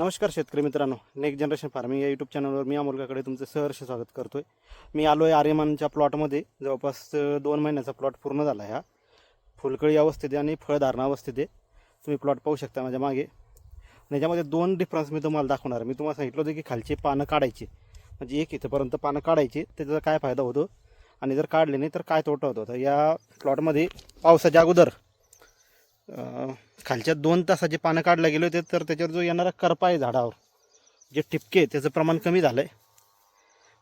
नमस्कार शेतकरी मित्रांनो. नेक्स्ट जनरेशन फार्मिंग या यूट्यूब चॅनलवर मी अमोलकाकडे तुमचं सहर्ष स्वागत करतो आहे मी आलो आहे आर्यमानच्या प्लॉटमध्ये जवळपास दोन महिन्याचा प्लॉट पूर्ण झाला आहे हा. फुलकळी अवस्थेत आहे आणि फळधारणा अवस्थेत आहे. तुम्ही प्लॉट पाहू शकता माझ्या मागे. आणि याच्यामध्ये दोन डिफरन्स मी तुम्हाला दाखवणार आहे. मी तुम्हाला सांगितलं होतं की खालची पानं काढायची. म्हणजे एक इथंपर्यंत पानं काढायची. त्याचा काय फायदा होतो? आणि जर काढले नाही तर काय तोटा होतो? तर या प्लॉटमध्ये पावसाच्या अगोदर खालच्या दोन तासाचे पानं काढले गेले होते तर त्याच्यावर जो येणारा करपा आहे झाडावर जे टिपके आहे, त्याचं प्रमाण कमी झालं आहे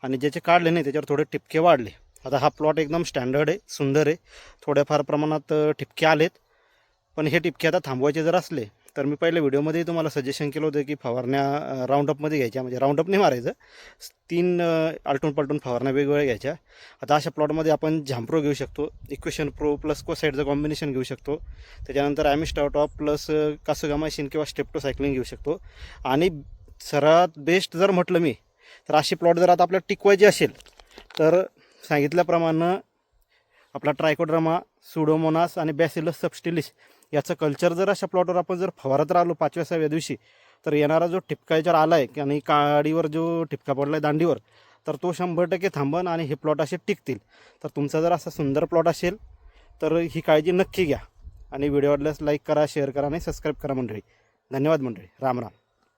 आणि ज्याचे काढले नाही त्याच्यावर थोडे टिपके वाढले. आता हा प्लॉट एकदम स्टँडर्ड आहे सुंदर आहे. थोड्याफार प्रमाणात ठिपके आलेत. पण हे टिपके आता थांबवायचे जर असले तर मी पहिल्या व्हिडिओमध्ये तुम्हाला सजेशन केलं होतं की फवारण्या राऊंडअपमध्ये घ्यायच्या. म्हणजे राऊंडअप नाही मारायचं. तीन आलटून पलटून फवारण्या वेगवेगळ्या घ्यायच्या. आता अशा प्लॉटमध्ये आपण झांप्रो घेऊ शकतो इक्वेशन प्रो प्लस कोसाईडचं कॉम्बिनेशन घेऊ शकतो. त्याच्यानंतर ॲमिस्टावटॉप प्लस कासोगामायसिन किंवा स्टेप्टोसायक्लिंग घेऊ शकतो. आणि सर्वात बेस्ट जर म्हटलं मी तर अशी प्लॉट जर आता आपल्याला टिकवायची असेल तर सांगितल्याप्रमाणे आपला ट्रायकोड्रमा सुडोमोनास आणि बॅसिलस सबस्टिलिस याचं कल्चर जर अशा प्लॉटवर आपण जर फवारत राहिलो पाचव्या सहाव्या दिवशी तर येणारा जो ठिपकायच्यावर आला आहे आणि काडीवर जो ठिपका पडला आहे दांडीवर तर तो शंभर टक्के थांबन आणि हे प्लॉट असे टिकतील. तर तुमचा जर असा सुंदर प्लॉट असेल तर ही काळजी नक्की घ्या. आणि व्हिडिओ आवडल्यास लाईक करा शेअर करा आणि सबस्क्राईब करा मंडळी. धन्यवाद मंडळी. राम राम.